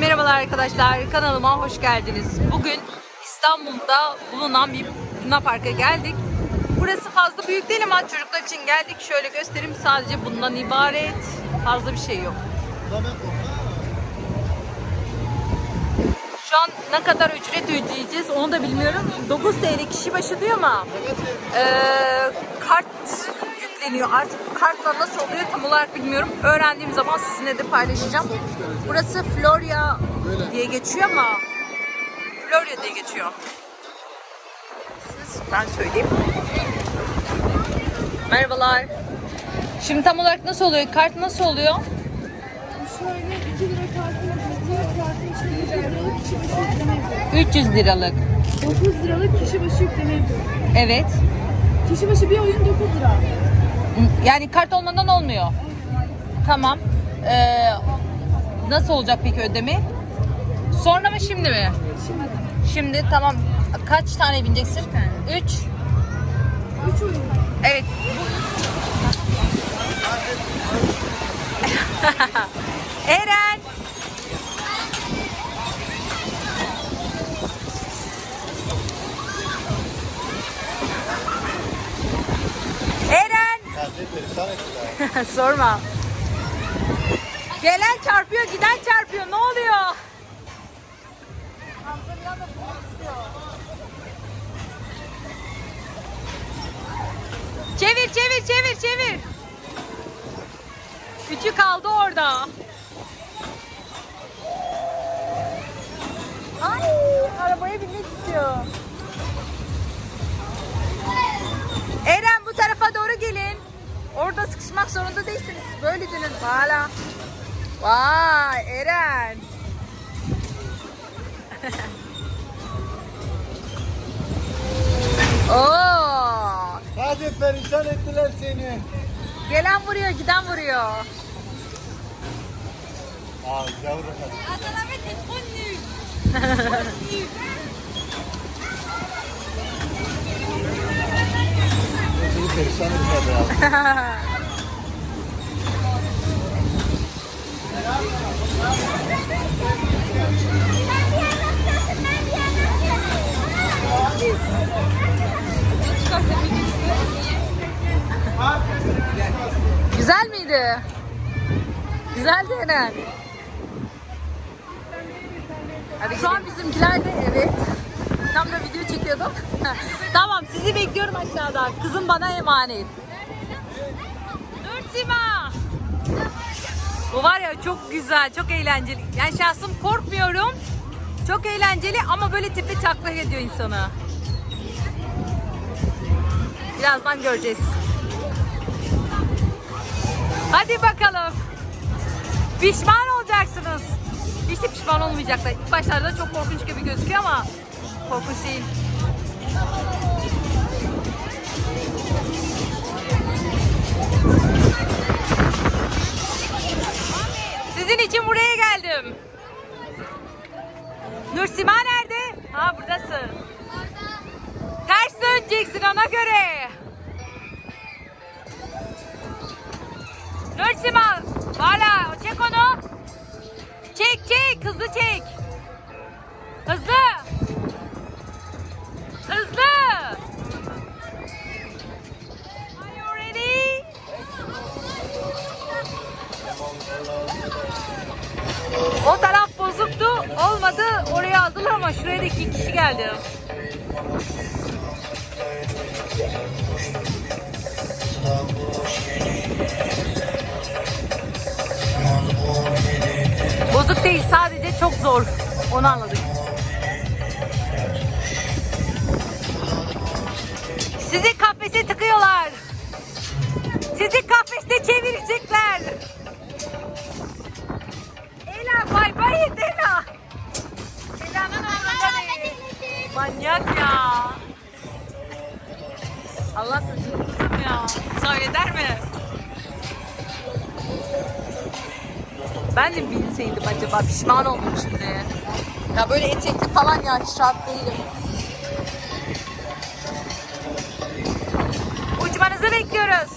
merhabalar arkadaşlar. Kanalıma hoş geldiniz. Bugün İstanbul'da bulunan bir Luna Park'a geldik. Burası fazla büyük değil ama çocuklar için geldik. Şöyle göstereyim sadece bundan ibaret. Fazla bir şey yok. Şu an ne kadar ücret ödeyeceğiz onu da bilmiyorum. 9 TL kişi başı diyor ama eee, kart yükleniyor. Artık kartla nasıl oluyor tam olarak bilmiyorum. Öğrendiğim zaman sizinle de paylaşacağım. Burası Florya diye geçiyor ama Florya diye geçiyor. Siz- Ben söyleyeyim. Merhabalar. Şimdi tam olarak nasıl oluyor? Kart nasıl oluyor? Şöyle 2 lira kartın ücreti, kartın içinde 100 liralık kişi başı yükleme yapıyor. 300 liralık. 9 liralık kişi başı yükleme yapıyor. Evet. Kişi başı bir oyun 9 lira. Yani kart olmadan olmuyor. Tamam. Ee, nasıl olacak peki ödeme? Sonra mı şimdi mi? Şimdi Şimdi tamam. Kaç tane bineceksin? 3. 3 oyun. Evet. Eren. Sorma. Gelen çarpıyor, giden çarpıyor. Ne oluyor? Çevir, çevir, çevir, çevir. Üçü kaldı orada. Ay, arabaya binmek istiyor. Eren bu tarafa doğru gelin. Orada sıkışmak zorunda değilsiniz. Böyle dönün. Hala. Vay Eren. Oo. Hadi perişan ettiler seni. Gelen vuruyor, giden vuruyor. Aa yavrum hadi. Seni Güzel miydi? Güzeldi Eren. Şu an bizimkiler de evet. Tam da video çekiyordum. tamam sizi bekliyorum aşağıda. Kızım bana emanet. Nursima. Bu var ya çok güzel, çok eğlenceli. Yani şahsım korkmuyorum. Çok eğlenceli ama böyle tepe taklak ediyor insanı. Birazdan göreceğiz. Hadi bakalım. Pişman olacaksınız. Hiç de pişman olmayacaklar. İlk başlarda çok korkunç gibi gözüküyor ama korkunç değil. Sizin için buraya geldim. Nursima nerede? Ha buradasın. Ters döneceksin ona göre. Nursima, hala çek onu. Çek çek, hızlı çek. Ela bay bay et Ela. Ela'nın umurunda. Manyak ya. Allah korusun kızım ya. Müsaade eder mi? Ben de binseydim acaba pişman oldum şimdi. Ya böyle etekli falan ya hiç rahat değilim. Uçmanızı bekliyoruz.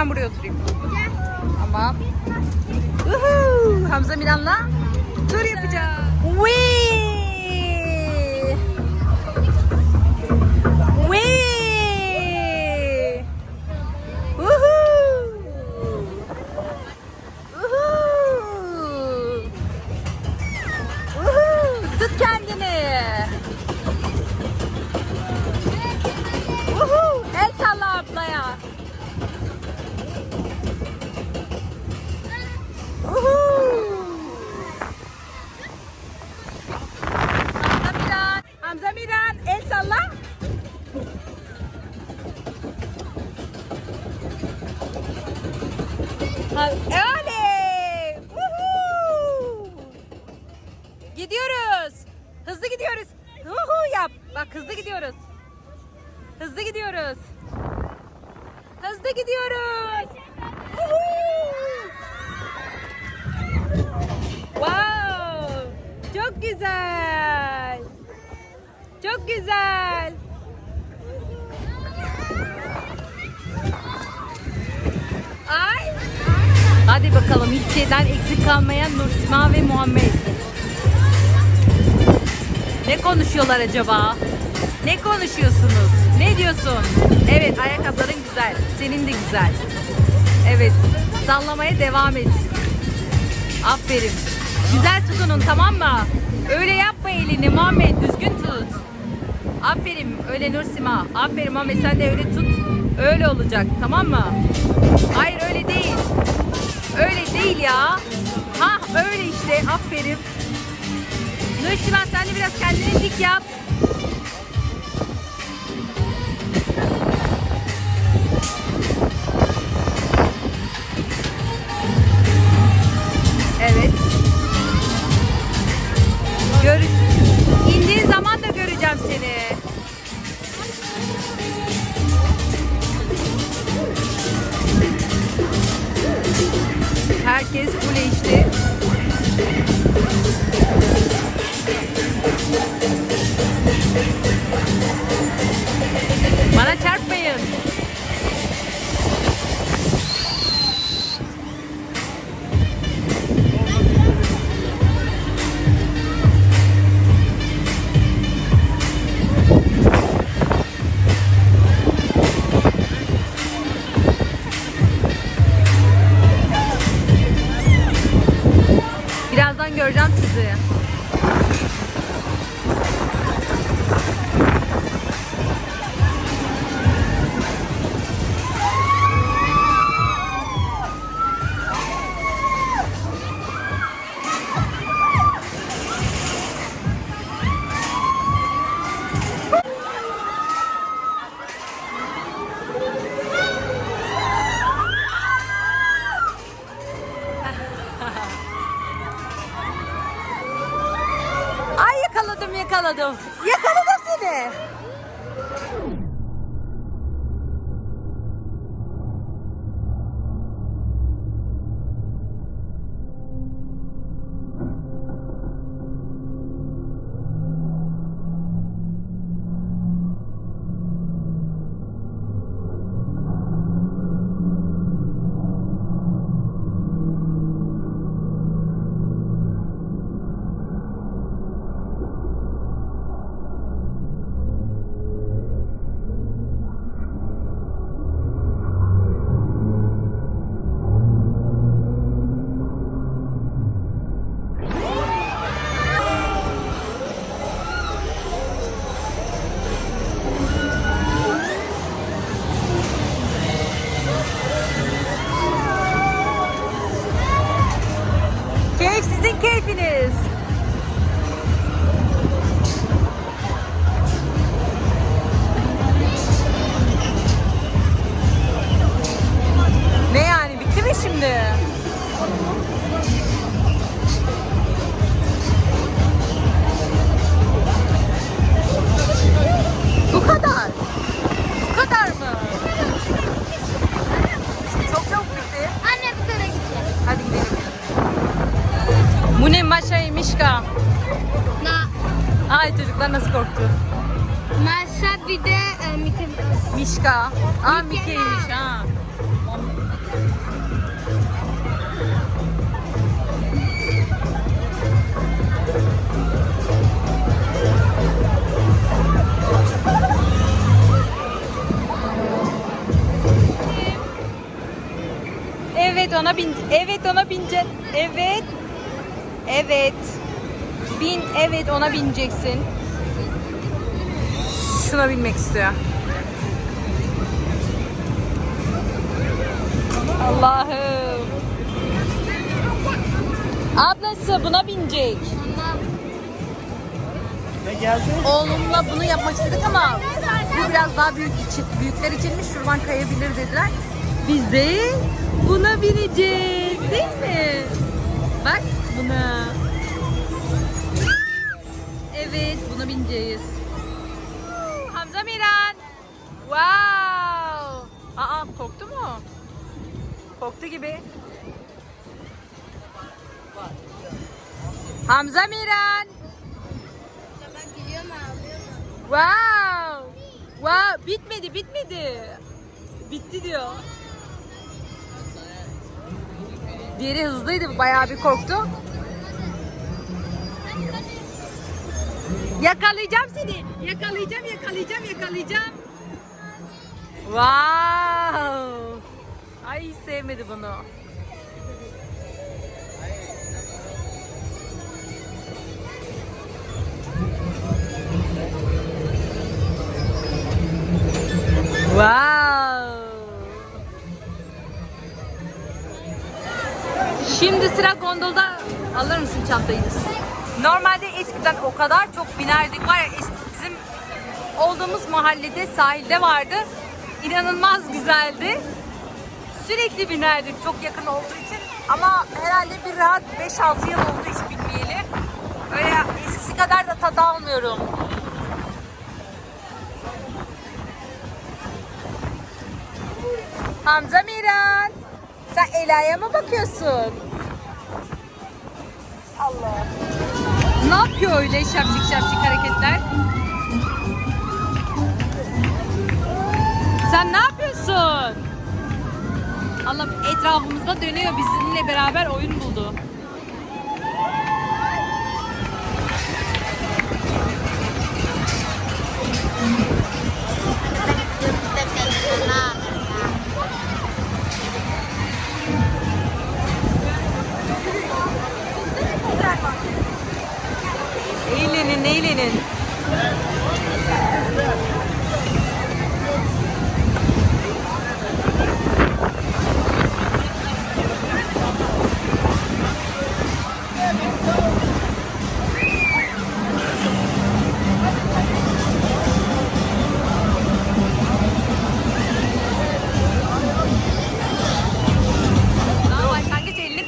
Ben buraya oturayım. Tamam. Uhu, Hamza Miran'la tur yapacağız. Wee! Wee! Woohoo! Woohoo! Woohoo! Tut kendini. Çok güzel. Çok güzel. Ay. Hadi bakalım hiç şeyden eksik kalmayan Nursima ve Muhammed. Ne konuşuyorlar acaba? Ne konuşuyorsunuz? Ne diyorsun? Evet ayakkabıların güzel. Senin de güzel. Evet. Sallamaya devam et. Aferin. Güzel tutunun tamam mı? Öyle yapma elini Muhammed. Düzgün tut. Aferin öyle Nursima. Aferin Muhammed sen de öyle tut. Öyle olacak tamam mı? Hayır öyle değil. Öyle değil ya. Ha öyle işte aferin. Nursima sen de biraz kendini dik yap. Yakaladım yakaladım. Yakaladım seni. Çocuklar nasıl korktu? Mars'a bir de e, Mouse. Mişka. Aa Mickey Mickey'miş ha. Evet ona bin. Evet ona bineceksin. Evet. Evet. Bin. Evet ona bineceksin. Şuna binmek istiyor. Allah'ım. Ablası buna binecek. Oğlumla bunu yapmak istedik ama bu biraz daha büyük için, büyükler içinmiş. Şuradan kayabilir dediler. Biz de buna bineceğiz değil mi? Bak buna. Evet buna bineceğiz. Hamza Miran. Wow. Aa korktu mu? Korktu gibi. Hamza Miran. Ben gidiyorum ağlıyorum. Wow. Wow. Bitmedi, bitmedi. Bitti diyor. Diğeri hızlıydı, bayağı bir korktu. Yakalayacağım seni. Yakalayacağım, yakalayacağım, yakalayacağım. Wow. Ay sevmedi bunu. Wow. Şimdi sıra gondolda alır mısın çantayı? Normalde eskiden o kadar çok binerdik var ya bizim olduğumuz mahallede sahilde vardı. İnanılmaz güzeldi. Sürekli binerdik çok yakın olduğu için. Ama herhalde bir rahat 5-6 yıl oldu hiç binmeyeli. Öyle eskisi kadar da tadı almıyorum. Hamza Miran. Sen Ela'ya mı bakıyorsun? Allah. Ne yapıyor öyle şapşik şapşik hareketler? Sen ne yapıyorsun? Allah etrafımızda dönüyor bizimle beraber oyun buldu. Eğlenin eğlenin.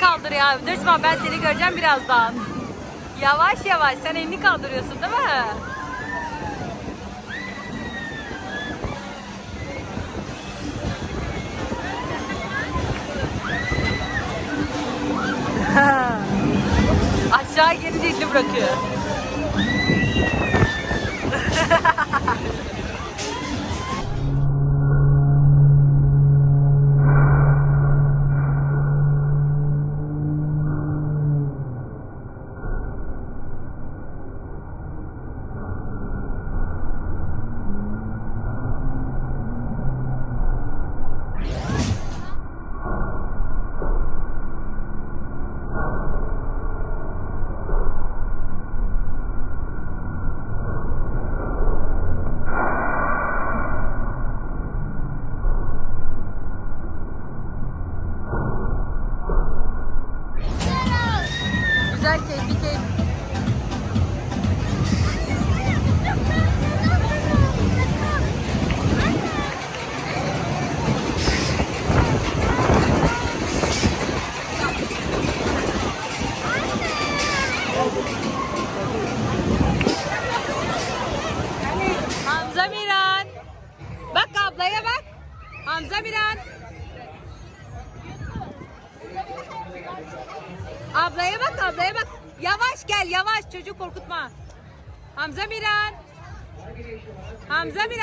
Kaldır ya. Dur ben seni göreceğim birazdan. Yavaş yavaş sen elini kaldırıyorsun değil mi? Aşağı gelince elini bırakıyor. Hamza Miran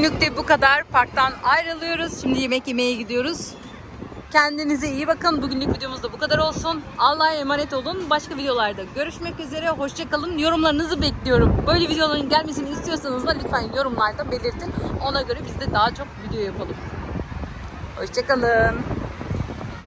bugünlük de bu kadar. Parktan ayrılıyoruz. Şimdi yemek yemeye gidiyoruz. Kendinize iyi bakın. Bugünlük videomuz da bu kadar olsun. Allah'a emanet olun. Başka videolarda görüşmek üzere. Hoşçakalın. Yorumlarınızı bekliyorum. Böyle videoların gelmesini istiyorsanız da lütfen yorumlarda belirtin. Ona göre biz de daha çok video yapalım. Hoşçakalın.